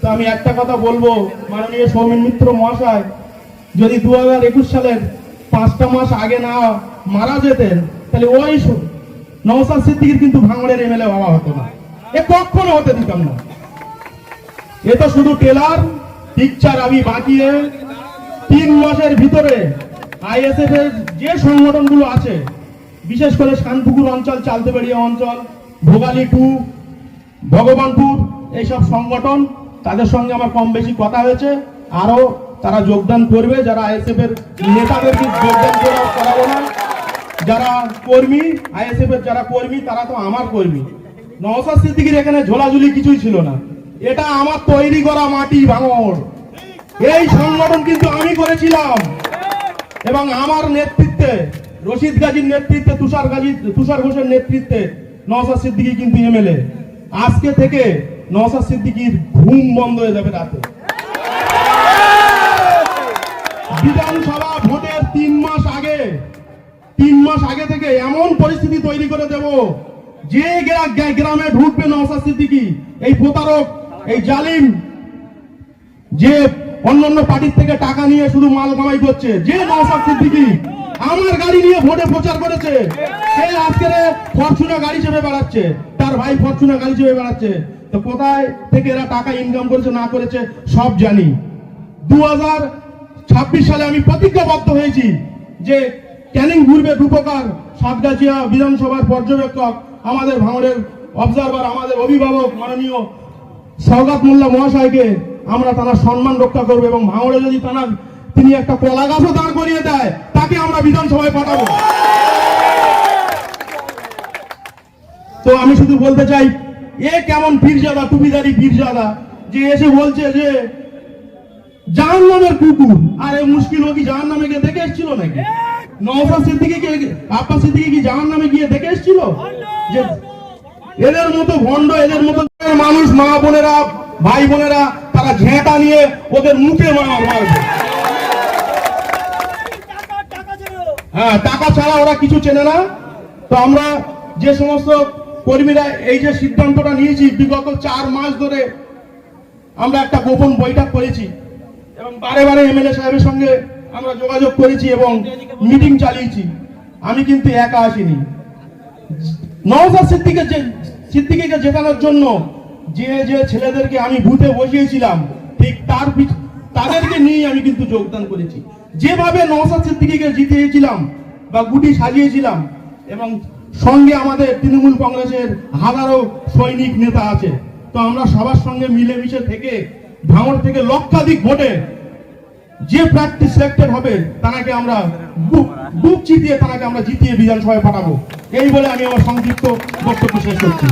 তো আমি একটা কথা বলব, মাননীয় সৌমিন মিত্র মহাশয়, যদি দু হাজার একুশ সালের পাঁচটা মাস আগে না মারা যেতেন, তাহলে ওই নওসাদ সিদ্দিকির কিন্তু ভাঙড়ের এমএলএ বাবা হতো না। এ কখনো হতে দিতাম না। এ তো শুধু টেলার পিকচার আমি বাঁকিয়ে তিন মাসের ভিতরে আইএসএফ এর যে সংগঠনগুলো আছে, বিশেষ করে শানপুকুর অঞ্চল, চালতেবাড়িয়া অঞ্চল, ভোগালী টু, ভগবানপুর, এইসব সংগঠন তাদের সঙ্গে আমার কম বেশি কথা হয়েছে। আরও তারা যোগদান করবে, যারা আইএসএফ এর নেতাদেরকে যোগদান করা করাবো না। যারা কর্মী, আইএসএফ এর যারা কর্মী, তারা তো আমার কর্মী। নওসাদ সিদ্দিকির এখানে ঝোলাঝুলি কিছুই ছিল না। এটা আমার তৈরি করা মাটি ভাঙড়। এই সংগঠন কিন্তু আমি করেছিলাম। এবং আমার নেতৃত্বে, রশিদ গাজীর নেতৃত্বে, তুষার গাজী, তুষার ঘোষের নেতৃত্বে নওসাদ সিদ্দিকী কিন্তু এমএলএ। আজকে থেকে নওসাদ সিদ্দিকীর ঘুম বন্ধ হয়ে যাবে রাতে। বিধানসভা ভোটের তিন মাস আগে, তিন মাস আগে থেকে এমন পরিস্থিতি তৈরি করে দেব যে গ্রা- গ্রা- গ্রামে ঢুকবে নওসাদ সিদ্দিকী, এই প্রতারক, এই জালিম, যে অন্যান্য পার্টির থেকে টাকা নিয়ে শুধু মাল কামাই করছে, যে নওসাদ সিদ্দিকি আমার গাড়ি নিয়ে ভোটে প্রচার করেছে, সে আজকে ফরচুনা গাড়ি চেপে বেড়াচ্ছে, তার ভাই ফরচুনা গাড়ি চেপে বেড়াচ্ছে। তো কোথায় থেকে এরা টাকা ইনকাম করেছে না করেছে সব জানি। দু সালে আমি প্রতিজ্ঞাবদ্ধ হয়েছি যে ক্যানিং ঘুরবে রূপকার সাতগাছিয়া বিধানসভার পর্যবেক্ষক, আমাদের ভাঙড়ের অবজারভার আমাদের অভিভাবক মাননীয় সৌগাত মোল্লা মহাশয়কে আমরা তার সম্মান রক্ষা করব এবং ভাঙড়ে যদি তার, তিনি একটা কলা গাছও দাঁড় করিয়ে দেয়, তাকে আমরা বিধানসভায় পাঠাবো। তো আমি শুধু বলতে চাই এ কেমন পীরজাদা টুপিদারি পীরজাদা যে এসে বলছে যে জাহান নামের কুকুর। আর এই মুশকিল ও কি জাহান নামে গিয়ে দেখে এসেছিল নাকি? নওসাদ সিদ্দিকি কি আব্বাস সিদ্দিকি কি জাহান নামে গিয়ে দেখে এসেছিল? যে এদের মতো ভণ্ড এদের মতো মানুষ মা বোনেরা ভাই বোনেরা তারা ঝেঁটা নিয়ে ওদের মুখে মার মারবে হ্যাঁ টাকা ছাড়া ওরা কিছু চেনে না। তো আমরা যে সমস্ত কর্মীরা এই যে সিদ্ধান্তটা নিয়েছি, বিগত চার মাস ধরে আমরা একটা গোপন বৈঠক করেছি এবং বারে বারে এমএলএ সাহেবের সঙ্গে আমরা যোগাযোগ করেছি এবং মিটিং চালিয়েছি। আমি কিন্তু একা আসিনি। নওজাদ সিদ্দিকে যে, সিদ্দিকিকে জেতানোর জন্য যে যে ছেলেদেরকে আমি ভূতে বসিয়েছিলাম, ঠিক তার তাদেরকে নিয়ে আমি কিন্তু যোগদান করেছি। যেভাবে নওসাদ সিদ্দিকিকে জিতিয়েছিলাম বা গুটি সাজিয়েছিলাম এবং সঙ্গে আমাদের তৃণমূল কংগ্রেসের হাজারো সৈনিক নেতা আছে। তো আমরা সবার সঙ্গে মিলেমিশে থেকে ভাঙর থেকে লক্ষাধিক ভোটে যে প্রার্থী সিলেক্টেড হবে, তাকে আমরা বুক চিতিয়ে তাকে আমরা জিতিয়ে বিধানসভায় পাঠাবো। এই বলে আমি আমার সংক্ষিপ্ত বক্তব্য শেষ করছি।